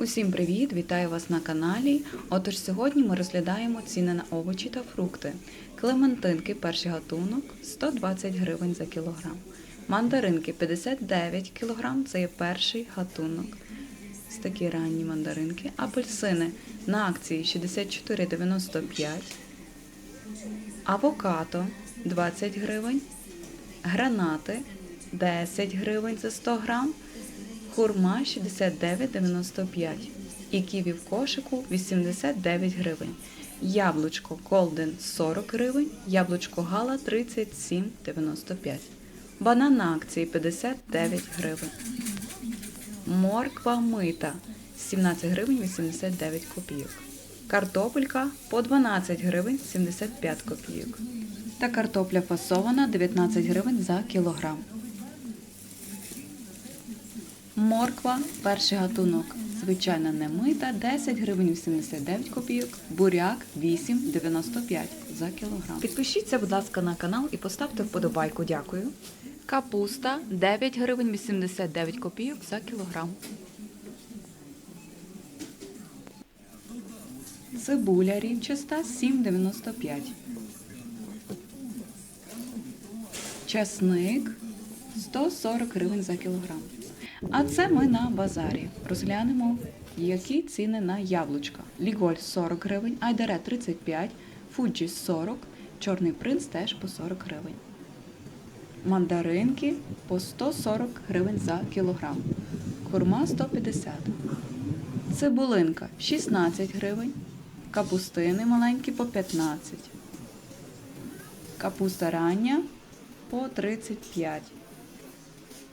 Усім привіт! Вітаю вас на каналі. Отож, сьогодні ми розглядаємо ціни на овочі та фрукти. Клементинки, перший гатунок 120 гривень за кілограм. Мандаринки 59 кілограм, це є перший гатунок. Ось такі ранні мандаринки. Апельсини на акції 64,95. Авокадо 20 гривень. Гранати 10 гривень за 100 грам. Хурма 69,95 і ківі в кошику 89 гривень. Яблучко Голден 40 гривень, яблучко Гала 37,95. Банан на акції 59 гривень. Морква мита 17 гривень 89 копійок. Картопелька по 12 гривень 75 копійок. Та картопля фасована 19 гривень за кілограм. Морква, перший гатунок, звичайна немита, 10 гривень 89 копійок, буряк 8,95 за кілограм. Підпишіться, будь ласка, на канал і поставте вподобайку. Дякую. Капуста 9 гривень 89 копійок за кілограм. Цибуля рівчаста 7,95. Часник 140 гривень за кілограм. А це ми на базарі. Розглянемо, які ціни на яблучка. Ліголь 40 гривень, Айдаре 35, Фуджі 40, Чорний принц теж по 40 гривень. Мандаринки по 140 гривень за кілограм. Курма 150. Цибулинка 16 гривень. Капустини маленькі по 15. Капуста рання по 35.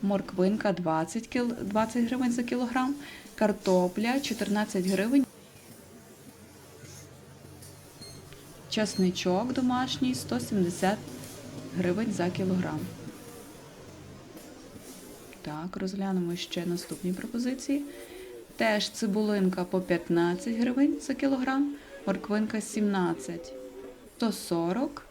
Морквинка 20, кіл... 20 гривень за кілограм. Картопля 14 гривень. Часничок домашній 170 гривень за кілограм. Так, розглянемо ще наступні пропозиції. Теж цибулинка по 15 гривень за кілограм, морквинка 17, 140.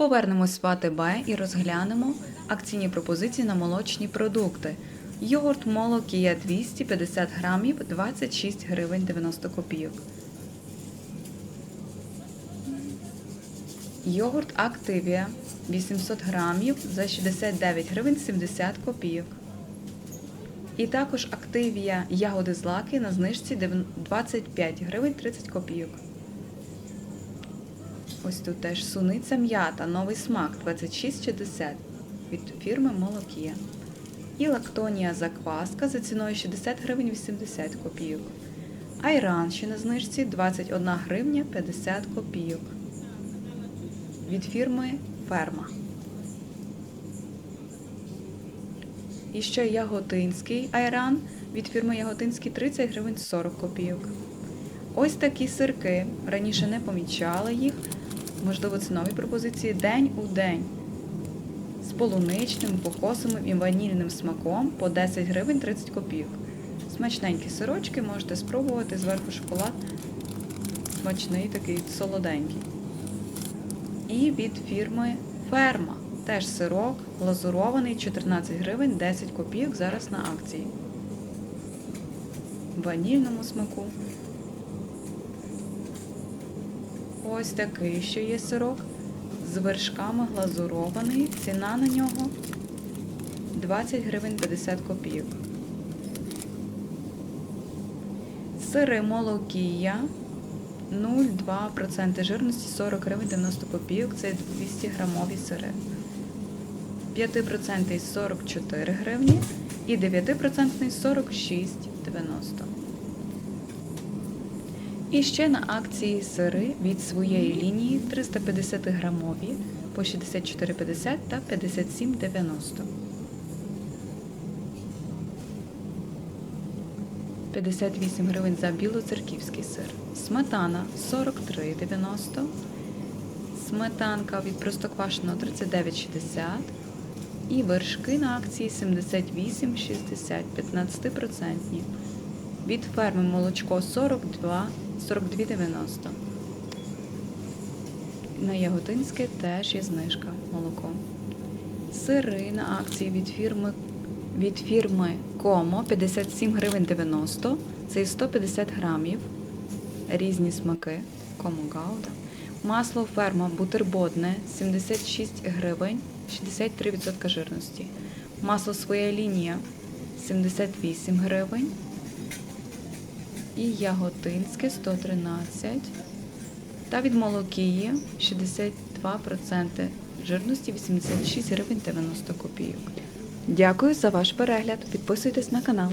Повернемось в АТБ і розглянемо акційні пропозиції на молочні продукти. Йогурт молокія 250 грамів 26 гривень 90 копійок. Йогурт Активія 800 грамів за 69 гривень 70 копійок. І також Активія ягоди злаки на знижці 25 гривень 30 копійок. Ось тут теж суниця м'ята, новий смак 26,60 від фірми Молокія. І лактонія закваска за ціною 60 гривень 80 копійок. Айран ще на знижці 21 гривня 50 копійок. Від фірми Ферма. І ще Яготинський айран від фірми Яготинський 30 гривень 40 копійок. Ось такі сирки. Раніше не помічала їх. Можливо, це нові пропозиції день у день. З полуничним, кокосовим і ванільним смаком по 10 гривень 30 копійок. Смачненькі сирочки можете спробувати зверху шоколад. Смачний такий солоденький. І від фірми Ферма. Теж сирок, глазурований 14 гривень 10 копійок зараз на акції. В ванільному смаку. Ось такий ще є сирок з вершками глазурований. Ціна на нього 20 гривень 50 копійок. Сири молокія 0,2% жирності 40 гривень 90 копійок. Це 200 грамові сири. 5% 44 гривні і 9% 46,90. І ще на акції сири від своєї лінії 350 грамові по 64,50 та 57,90. 58 гривень за білоцерківський сир. Сметана 43,90. Сметанка від простоквашиного 39,60. І вершки на акції 78,60, 15%. Від ферми молочко 42, 42,90. На Яготинське теж є знижка молоко. Сири на акції від фірми, від фірми Комо 57 гривень 90, це 150 грамів. Різні смаки. Комо гауда. Масло ферма бутербодне 76 гривень 63% жирності. Масло своя лінія 78 гривень. І яготинське 113. Та від молокії 62% жирності 86 гривень 90 копійок. Дякую за ваш перегляд. Підписуйтесь на канал.